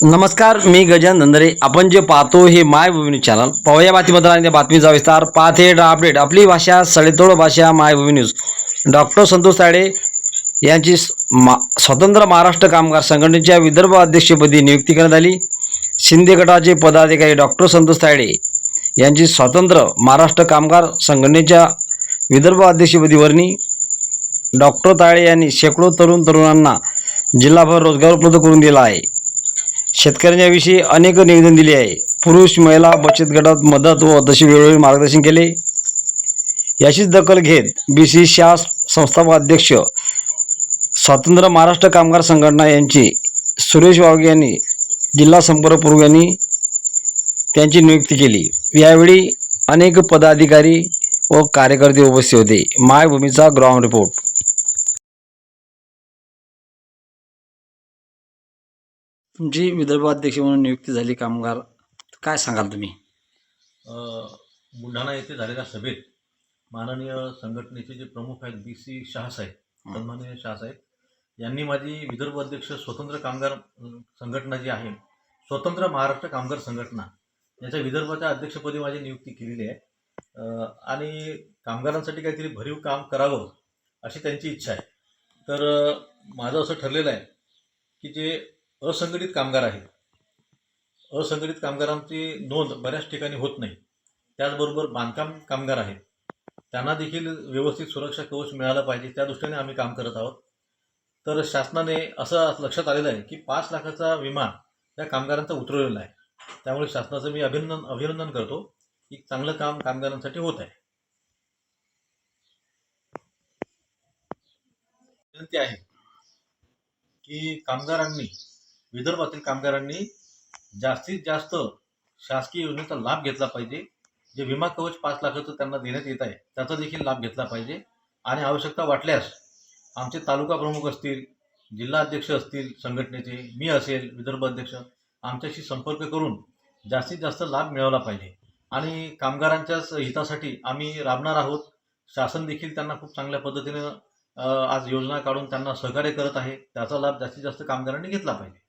नमस्कार मी गजान धंदरे. आपण जे पाहतो हे माय भूमी चॅनल. पाहूया बातमीपत्राने बातमीचा विस्तार. पाहते अपडेट आपली भाषा सडेतोड भाषा मायभूमी न्यूज. डॉक्टर संतोष ताडे यांची मा स्वतंत्र महाराष्ट्र कामगार संघटनेच्या विदर्भ अध्यक्षपदी नियुक्ती करण्यात आली. शिंदे गटाचे पदाधिकारी डॉक्टर संतोष तायडे यांची स्वतंत्र महाराष्ट्र कामगार संघटनेच्या विदर्भ अध्यक्षपदी वर्णी. डॉक्टर ताळे यांनी शेकडो तरुण तरुणांना जिल्हाभर रोजगार उपलब्ध करून दिला आहे. शेतकऱ्यांच्याविषयी अनेक निवेदन दिले आहे. पुरुष महिला बचत गटात मदत व तसे वेळोवेळी मार्गदर्शन केले. याचीच दखल घेत बी सी शाह संस्थापक अध्यक्ष स्वातंत्र्य महाराष्ट्र कामगार संघटना यांची सुरेश वाघ यांनी जिल्हा संपर्क प्रमुख यांनी त्यांची नियुक्ती केली. यावेळी अनेक पदाधिकारी व कार्यकर्ते उपस्थित होते. मायभूमीचा ग्राउंड रिपोर्ट. तुमची विदर्भ अध्यक्ष म्हणून नियुक्ती झाली कामगार काय सांगाल तुम्ही? बुलढाणा येथे झालेल्या सभेत माननीय संघटनेचे जे प्रमुख आहेत बी सी शहासाहेब सन्माननीय शहासाहेब यांनी माझी विदर्भ अध्यक्ष स्वतंत्र कामगार संघटना जी आहे स्वतंत्र महाराष्ट्र कामगार संघटना याच्या विदर्भाच्या अध्यक्षपदी माझी नियुक्ती केलेली आहे. आणि कामगारांसाठी काहीतरी भरीव काम करावं अशी त्यांची इच्छा आहे. तर माझं असं ठरलेलं आहे की जे असंघटित कामगार आहेत असंघटित कामगारांची नोंद बऱ्याच ठिकाणी होत नाही. त्याचबरोबर बांधकाम कामगार आहेत. त्यांना देखील व्यवस्थित सुरक्षा कवच मिळालं पाहिजे. त्या दृष्टीने आम्ही काम करत आहोत. तर शासनाने असं लक्षात आलेलं आहे की पाच लाखाचा विमा त्या कामगारांचा उतरवलेला आहे. त्यामुळे शासनाचं मी अभिनंदन अभिनंदन करतो की चांगलं काम कामगारांसाठी होत आहे. विनंती आहे की कामगारांनी विदर्भातील कामगारांनी जास्तीत जास्त शासकीय योजनेचा लाभ घेतला पाहिजे. जे विमा कवच पाच लाखाचं त्यांना देण्यात येत आहे त्याचा देखील लाभ घेतला पाहिजे. आणि आवश्यकता वाटल्यास आमचे तालुका प्रमुख असतील जिल्हा अध्यक्ष असतील संघटनेचे मी असेल विदर्भ अध्यक्ष आमच्याशी संपर्क करून जास्तीत जास्त लाभ मिळवला पाहिजे. आणि कामगारांच्याच हितासाठी आम्ही राबणार आहोत. शासन देखील त्यांना खूप चांगल्या पद्धतीनं आज योजना काढून त्यांना सहकार्य करत आहे. त्याचा लाभ जास्तीत जास्त कामगारांनी घेतला पाहिजे.